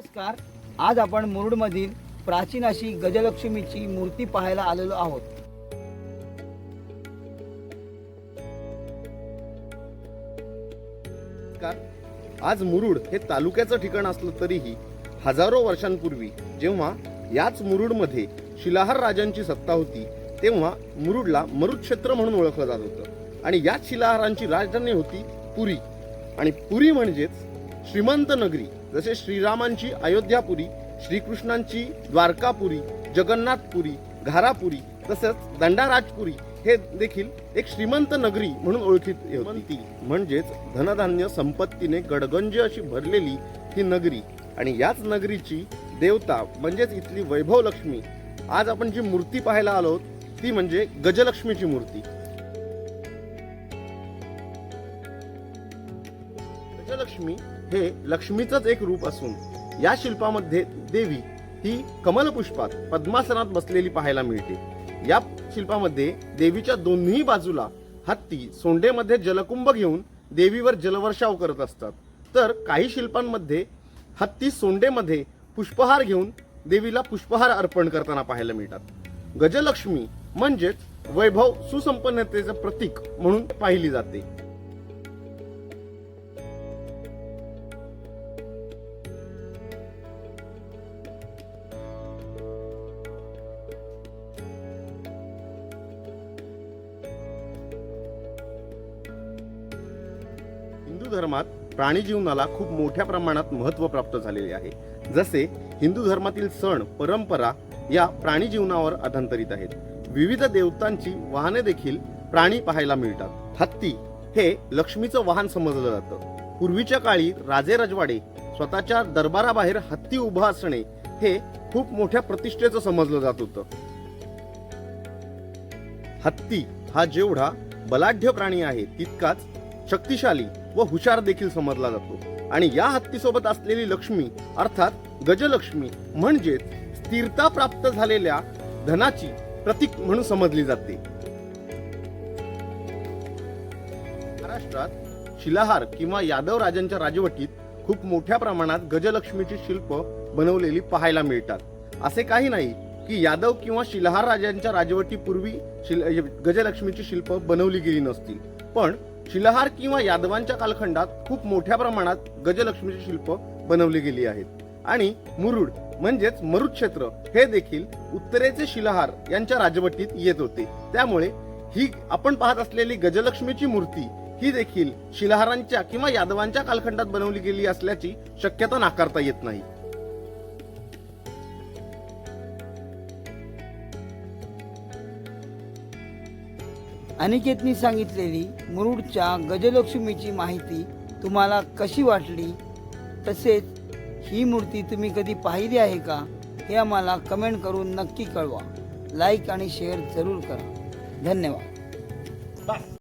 नमस्कार. आज आपण मुरुडमधील प्राचीन अशी गजलक्ष्मीची मूर्ती पाहायला आलेलो आहोत. आज मुरुड हे तालुक्याचं ठिकाण असलं तरीही हजारो वर्षांपूर्वी जेव्हा याच मुरुडमध्ये शिलाहार राजांची सत्ता होती तेव्हा मुरुडला मरुड क्षेत्र म्हणून ओळखलं जात होतं. आणि याच शिलाहारांची राजधानी होती पुरी. आणि पुरी म्हणजेच श्रीमंत नगरी. जसे श्रीरामांची अयोध्यापुरी श्रीकृष्णांची द्वारकापुरी जगन्नाथपुरी घारापुरी तसंच दंडाराजपुरी हे देखील एक श्रीमंत नगरी म्हणून ओळखीत होती. म्हणजेच धनधान्य संपत्तीने गडगंज अशी भरलेली ही नगरी. आणि याच नगरीची देवता म्हणजेच इथली वैभव लक्ष्मी आज आपण जी मूर्ती पाहायला आलो ती म्हणजे गजलक्ष्मीची मूर्ती. गजलक्ष्मी हे लक्ष्मीचंच एक रूप असून या शिल्पामध्ये देवी ही कमलपुष्पात पद्मासनात बसलेली पाहायला मिळते. या शिल्पामध्ये देवीच्या दोन्ही बाजूला हत्ती सोंडेमध्ये जलकुंभ घेऊन देवीवर जलवर्षाव करत असतात. तर काही शिल्पांमध्ये हत्ती सोंडेमध्ये पुष्पहार घेऊन देवीला पुष्पहार अर्पण करताना पाहायला मिळतात. गजलक्ष्मी म्हणजेच वैभव सुसंपन्नतेचं प्रतीक म्हणून पाहिली जाते. धर्मात प्राणी जीवनाला खूप मोठ्या प्रमाणात महत्त्व प्राप्त झालेले आहे. जसे हिंदू धर्मातील सण परंपरा या प्राणी जीवनावर आधांतरित आहेत. विविध देवतांची वाहने देखील प्राणी पाहायला मिळतात. हत्ती हे लक्ष्मीचं वाहन समजलं जातं. पूर्वीच्या काळी राजे रजवाडे स्वतःच्या दरबाराबाहेर हत्ती उभा असणे हे खूप मोठ्या प्रतिष्ठेचं समजलं जात होतं. हत्ती हा जेवढा बलाढ्य प्राणी आहे तितकाच शक्तिशाली व हुशार देखील समजला जातो. आणि या हत्तीसोबत असलेली लक्ष्मी अर्थात गजलक्ष्मी म्हणजेच स्थिरता प्राप्त झालेल्या धनाची प्रतीक म्हणून समजली जाते. महाराष्ट्रात शिलाहार किंवा यादव राजांच्या राजवटीत खूप मोठ्या प्रमाणात गजलक्ष्मीची शिल्प बनवलेली पाहायला मिळतात. असे काही नाही की यादव किंवा शिलाहार राजांच्या राजवटीपूर्वी शिल गजलक्ष्मीची शिल्प बनवली गेली नसतील. पण शिलाहार किंवा यादवांच्या कालखंडात खूप मोठ्या प्रमाणात गजलक्ष्मीची शिल्प बनवली गेली आहेत. आणि मुरुड म्हणजेच मरुड क्षेत्र हे देखील उत्तरेचे शिलाहार यांच्या राजवटीत येत होते. त्यामुळे ही आपण पाहत असलेली गजलक्ष्मीची मूर्ती ही देखील शिलाहारांच्या किंवा यादवांच्या कालखंडात बनवली गेली असल्याची शक्यता नाकारता येत नाही. अनिकेतनी सांगितलेली मुरुडच्या गजलक्ष्मीची माहिती तुम्हाला कशी वाटली? तसेच ही मूर्ती तुम्ही कधी पाहिली आहे का? हे आम्हाला कमेंट करून नक्की कळवा. लाईक आणि शेअर जरूर करा. धन्यवाद.